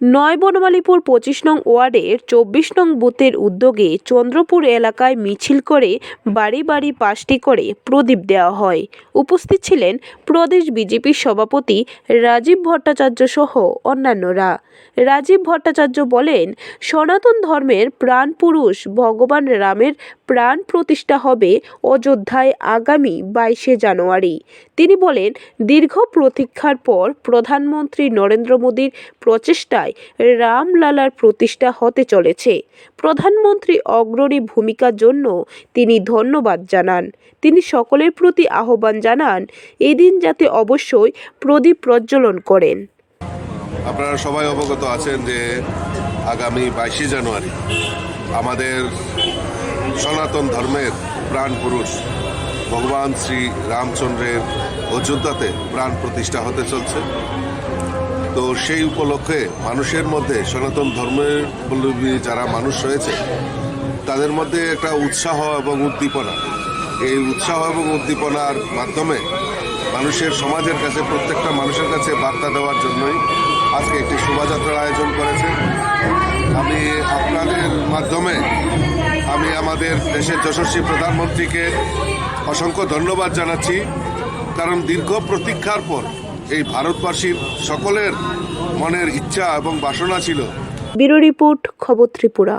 নয় বনমালীপুর পঁচিশ নং ওয়ার্ডের চব্বিশ নং বুথের উদ্যোগে চন্দ্রপুর এলাকায় মিছিল করে বাড়ি বাড়ি পাঁচটি করে প্রদীপ দেওয়া হয়। উপস্থিত ছিলেন প্রদেশ বিজেপির সভাপতি রাজীব ভট্টাচার্য সহ অন্যান্যরা। রাজীব ভট্টাচার্য বলেন, সনাতন ধর্মের প্রাণ পুরুষ ভগবান রামের প্রাণ প্রতিষ্ঠা হবে অযোধ্যায় আগামী বাইশে জানুয়ারি। তিনি বলেন, দীর্ঘ প্রতীক্ষার পর প্রধানমন্ত্রী নরেন্দ্র মোদীর প্রচেষ্টায় রামলালার প্রতিষ্ঠা হতে চলেছে। প্রধানমন্ত্রী অগ্রণী ভূমিকার জন্য তিনি ধন্যবাদ জানান। তিনি সকলের প্রতি আহ্বান জানান, এদিন যাতে অবশ্যই প্রদীপ প্রজ্বলন করেন। আপনারা সবাই অবগত আছেন যে আগামী বাইশে জানুয়ারি আমাদের সনাতন ধর্মের প্রাণ পুরুষ ভগবান শ্রী রামচন্দ্রের অযোধ্যাতে প্রাণ প্রতিষ্ঠা হতে চলছে। তো সেই উপলক্ষে মানুষের মধ্যে সনাতন ধর্মের যারা মানুষ রয়েছে, তাদের মধ্যে একটা উৎসাহ এবং উদ্দীপনা। এই উৎসাহ এবং উদ্দীপনার মাধ্যমে মানুষের সমাজের কাছে, প্রত্যেকটা মানুষের কাছে বার্তা দেওয়ার জন্যই আজকে একটি শোভাযাত্রার আয়োজন করেছে। আমি আপনাদের মাধ্যমে, আমি আমাদের দেশের যশস্বী প্রধানমন্ত্রীকে অসংখ্য ধন্যবাদ জানাচ্ছি। কারণ দীর্ঘ প্রতীক্ষার পর এই ভারতবাসীর সকলের মনের ইচ্ছা এবং বাসনা ছিল। ব্যুরো রিপোর্ট খবর ত্রিপুরা।